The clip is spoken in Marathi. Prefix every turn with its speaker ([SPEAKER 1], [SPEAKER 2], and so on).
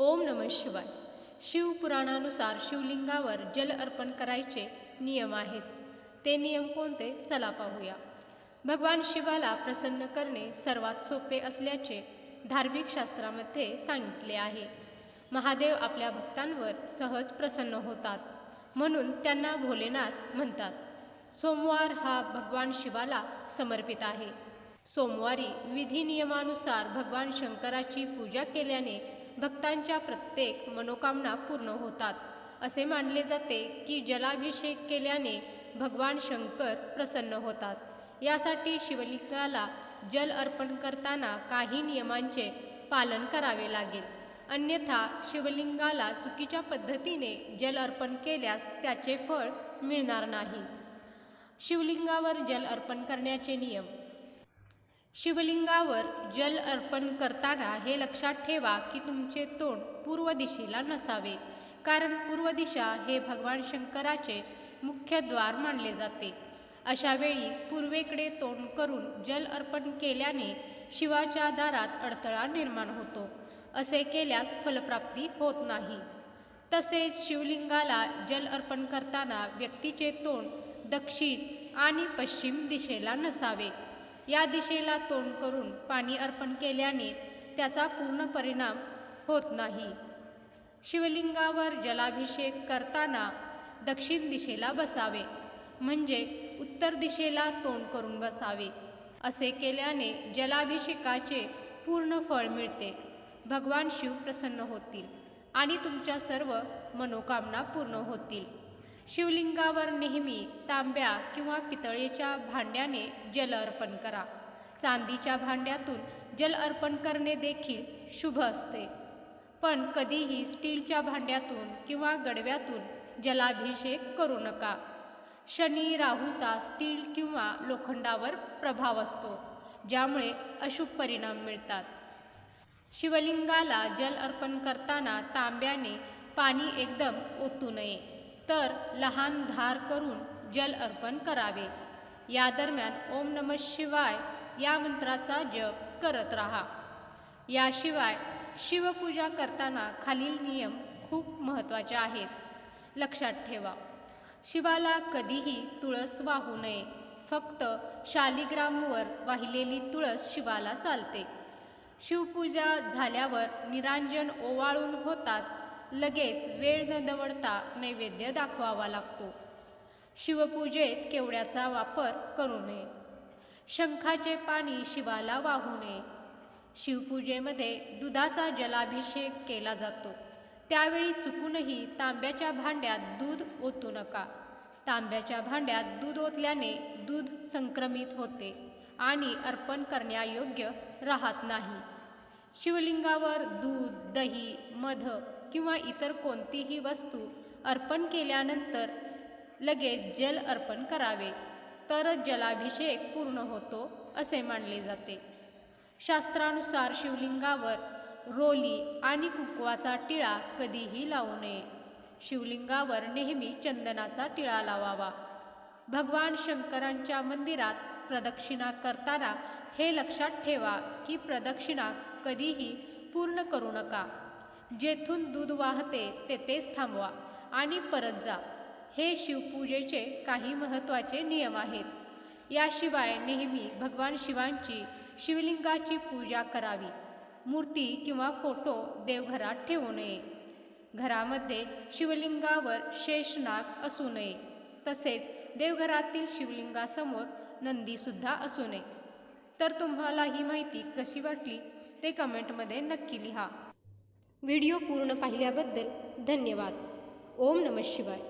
[SPEAKER 1] ओम नम शिवाय. शिवपुराणानुसार शिवलिंगावर जल अर्पण करायचे नियम आहेत. ते नियम कोणते? चला पाहूया. भगवान शिवाला प्रसन्न करणे सर्वात सोपे असल्याचे धार्मिक शास्त्रामध्ये सांगितले आहे. महादेव आपल्या भक्तांवर सहज प्रसन्न होतात म्हणून त्यांना भोलेनाथ म्हणतात. सोमवार हा भगवान शिवाला समर्पित आहे. सोमवारी विधी नियमानुसार भगवान शंकराची पूजा केल्याने भक्तांच्या प्रत्येक मनोकामना पूर्ण होतात. असे मानले जाते की जलाभिषेक केल्याने भगवान शंकर प्रसन्न होतात. यासाठी शिवलिंगाला जल अर्पण करताना काही नियमांचे पालन करावे लागेल. अन्यथा शिवलिंगाला चुकीच्या पद्धतीने जल अर्पण केल्यास त्याचे फळ मिळणार नाही. शिवलिंगावर जल अर्पण करण्याचे नियम शिवलिंगावर जल अर्पण करताना हे लक्षात ठेवा की तुमचे तोंड पूर्व दिशेला नसावे. कारण पूर्व दिशा हे भगवान शंकराचे मुख्य द्वार मानले जाते. अशा वेळी पूर्वेकडे तोंड करून जल अर्पण केल्याने शिवाच्या दारात अडथळा निर्माण होतो. असे केल्यास फलप्राप्ती होत नाही. तसेच शिवलिंगाला जल अर्पण करताना व्यक्तीचे तोंड दक्षिण आणि पश्चिम दिशेला नसावे. या दिशेला तोंड करून पाणी अर्पण केल्याने त्याचा पूर्ण परिणाम होत नाही. शिवलिंगावर जलाभिषेक करताना दक्षिण दिशेला बसावे म्हणजे उत्तर दिशेला तोंड करून बसावे असे केल्याने जलाभिषेकाचे पूर्ण फळ मिळते. भगवान शिव प्रसन्न होतील आणि तुमच्या सर्व मनोकामना पूर्ण होतील. शिवलिंगावर नेहमी तांब्या किंवा पितळेच्या भांड्याने जल अर्पण करा. चांदीच्या भांड्यातून जल अर्पण करणे देखील शुभ असते. पण कधीही स्टीलच्या भांड्यातून किंवा गडव्यातून जलाभिषेक करू नका. शनी राहूचा स्टील किंवा लोखंडावर प्रभाव असतो ज्यामुळे अशुभ परिणाम मिळतात. शिवलिंगाला जल अर्पण करताना तांब्याने पाणी एकदम ओतू नये. तर लहान धार करून जल अर्पण करावे. या दरम्यान ओम नम शिवाय या मंत्राचा जप करत राहा. याशिवाय शिवपूजा करताना खालील नियम खूप महत्त्वाचे आहेत. लक्षात ठेवा शिवाला कधीही तुळस वाहू नये. फक्त शालिग्रामवर वाहिलेली तुळस शिवाला चालते. शिवपूजा झाल्यावर निरांजन ओवाळून होताच लगेच वेळ न दवडता नैवेद्य दाखवावा लागतो. शिवपूजेत केवड्याचा वापर करू नये. शंखाचे पाणी शिवाला वाहू नये. शिवपूजेमध्ये दुधाचा जलाभिषेक केला जातो. त्यावेळी चुकूनही तांब्याच्या भांड्यात दूध ओतू नका. तांब्याच्या भांड्यात दूध ओतल्याने दूध संक्रमित होते आणि अर्पण करण्यायोग्य राहत नाही. शिवलिंगावर दूध दही मध किंवा इतर कोणतीही वस्तू अर्पण केल्यानंतर लगेच जल अर्पण करावे. तरच जलाभिषेक पूर्ण होतो असे मानले जाते. शास्त्रानुसार शिवलिंगावर रोली आणि कुकवाचा टिळा कधीही लावू नये. शिवलिंगावर नेहमी चंदनाचा टिळा लावावा. भगवान शंकरांच्या मंदिरात प्रदक्षिणा करताना हे लक्षात ठेवा की प्रदक्षिणा कधीही पूर्ण करू नका. जेथून दूध वाहते तेथेच थांबवा आणि परत जा. हे शिवपूजेचे काही महत्त्वाचे नियम आहेत. याशिवाय नेहमी भगवान शिवांची शिवलिंगाची पूजा करावी. मूर्ती किंवा फोटो देवघरात ठेवू नये. घरामध्ये शिवलिंगावर शेषनाग असू नये. तसेच देवघरातील शिवलिंगासमोर नंदीसुद्धा असू नये. तर तुम्हाला ही माहिती कशी वाटली ते कमेंटमध्ये नक्की लिहा. व्हिडिओ पूर्ण पाहिल्याबद्दल धन्यवाद. ओम नमः शिवाय.